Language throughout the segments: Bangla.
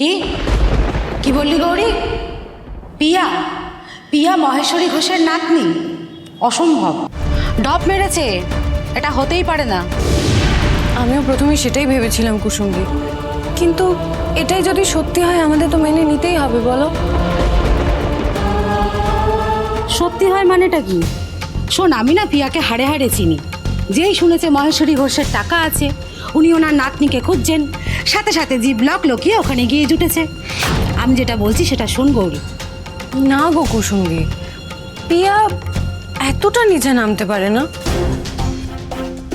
কি? কি বললি গৌরী? পিয়া পিয়া মহেশ্বরী ঘোষের নাতনি। অসম্ভব। ডপ মেরেছে। এটা হতেই পারে না। আমিও প্রথমে সেটাই ভেবেছিলাম কুসুমদি। কিন্তু এটাই যদি সত্যি হয় আমাদের তো মেনে নিতেই হবে বলো। সত্যি হয় মানেটা কি? শোন আমি না পিয়াকে হাড়ে হাড়ে চিনি। যেই শুনেছে মহেশ্বরী ঘোষের টাকা আছে উনি ওনার নাতনিকে খুঁজছেন। সাথে সাথে জীব ব্লক লোকিয়ে ওখানে গিয়ে জুটেছে। আমি যেটা বলছি সেটা শোন গৌরী না গো কুসুমদি পিয়া এতটা নিচে নামতে পারে না।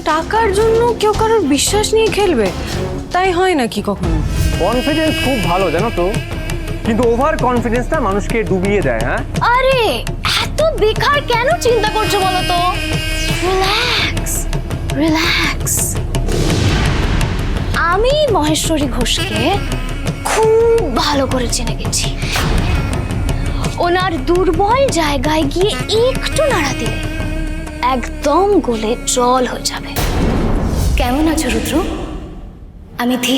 টাকার জন্য কেউ কারোর বিশ্বাস নিয়ে খেলবে তাই হয় নাকি কখনো? কনফিডেন্স খুব ভালো জানো তো? কিন্তু ওভার কনফিডেন্সটা মানুষকে ডুবিয়ে দেয় হ্যাঁ? আরে এত বেকার কেন চিন্তা করছ বলো তো? রিল্যাক্স আমি মহেশ্বরী ঘোষকে খুব ভালো করে চিনে গেছি। ওনার দুর্বল জায়গায় গিয়ে একটু নাড়া দিলে একদম গোলে জল হয়ে যাবে। কেমন আছো, রুদ্র? আমি ধী